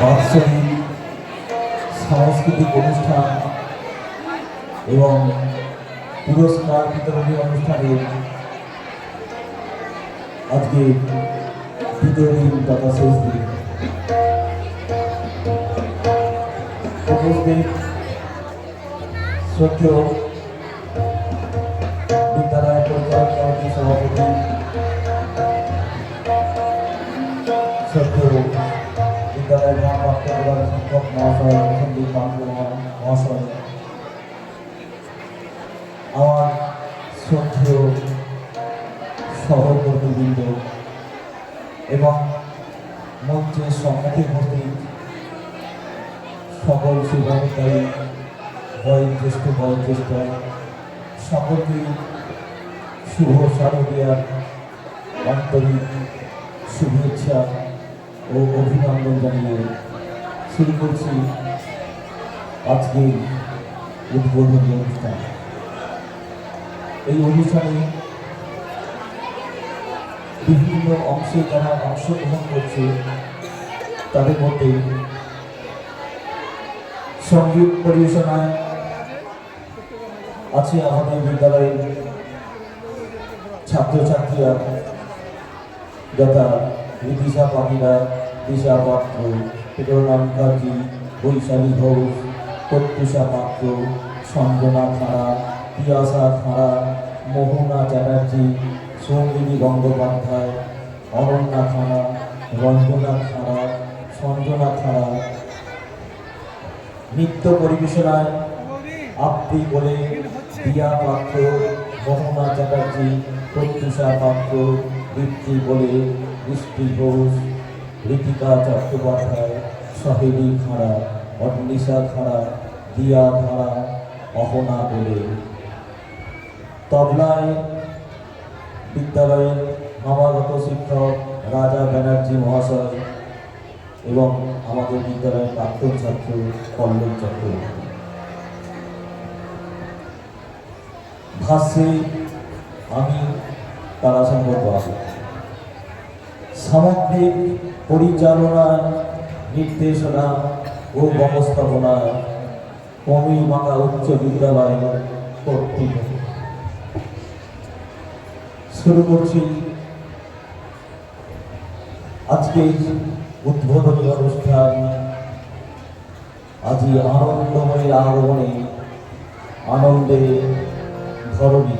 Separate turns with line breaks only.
বাৎসরিক সাংস্কৃতিক অনুষ্ঠান এবং পুরস্কার বিতরণী অনুষ্ঠানে আজকে দ্বিতীয় দিন তথা শেষ দিন। বিদ্যালয় পরিচালক সভাপতি শ্রদ্ধেয় বিদ্যালয়ের ভারপ্রাপ্ত প্রধান শিক্ষক মহাশয় সন্দীপ পাত্র মহাশয় আমার শ্রদ্ধেয় সহকর্মীবৃন্দ এবং মঞ্চের সম্মুখে উপস্থিত সকল শুভানুদায়ী বয়োজ্যেষ্ঠ বয়োজ্যেষ্ঠ সকলকে শুভ শারদীয়ার আন্তরিক শুভেচ্ছা ও অভিনন্দন জানিয়ে শুরু করছি আজকের উদ্বোধনী অনুষ্ঠান। এই অনুষ্ঠানে বিভিন্ন অংশে যারা অংশগ্রহণ করছে, তাদের মধ্যে সংগীত পরিবেশনায় আছে আমাদের বিদ্যালয়ের ছাত্রছাত্রীরা, যথা ঋতিশা পাখিরা দিশা পাত্র প্রেরণা মুখার্জি বৈশালী ঘোষ প্রত্যুষা পাত্র সঞ্জনা খাড়া পিয়াসা খাড়া মোহনা চ্যাটার্জি সৌমিনী গঙ্গোপাধ্যায় অরণ্যা খাড়া রঞ্জনা খাড়া সঞ্জনা খাড়া নৃত্য পরিবেশনায় আপ্তি বলে দিয়া পাত্র, মোহনা চ্যাটার্জি প্রত্যুষা পাত্র, বৃত্তি বলে বৃষ্টি ঘোষ। ঋতিকা চট্টোপাধ্যায় সহেলি খাঁড়া অন্নিশা খাঁড়া, দিয়া খাড়া, অহনা বলে। তবলায় বিদ্যালয়ের নবাগত শিক্ষক রাজা ব্যানার্জি মহাশয় এবং আমাদের বিদ্যালয়ের প্রাক্তন ছাত্র কল্লোল চক্রবর্তী ভাষ্যে আমি তারা তারাশঙ্কর বাবু সামগ্রিক পরিচালনা, নির্দেশনা ও ব্যবস্থাপনা কমিমাকা উচ্চ বিদ্যালয় কর্তৃপক্ষ শুরু করছি। আজকে উদ্বোধনী অনুষ্ঠান, আজি আনন্দময় আগমনে আনন্দে ধরণী।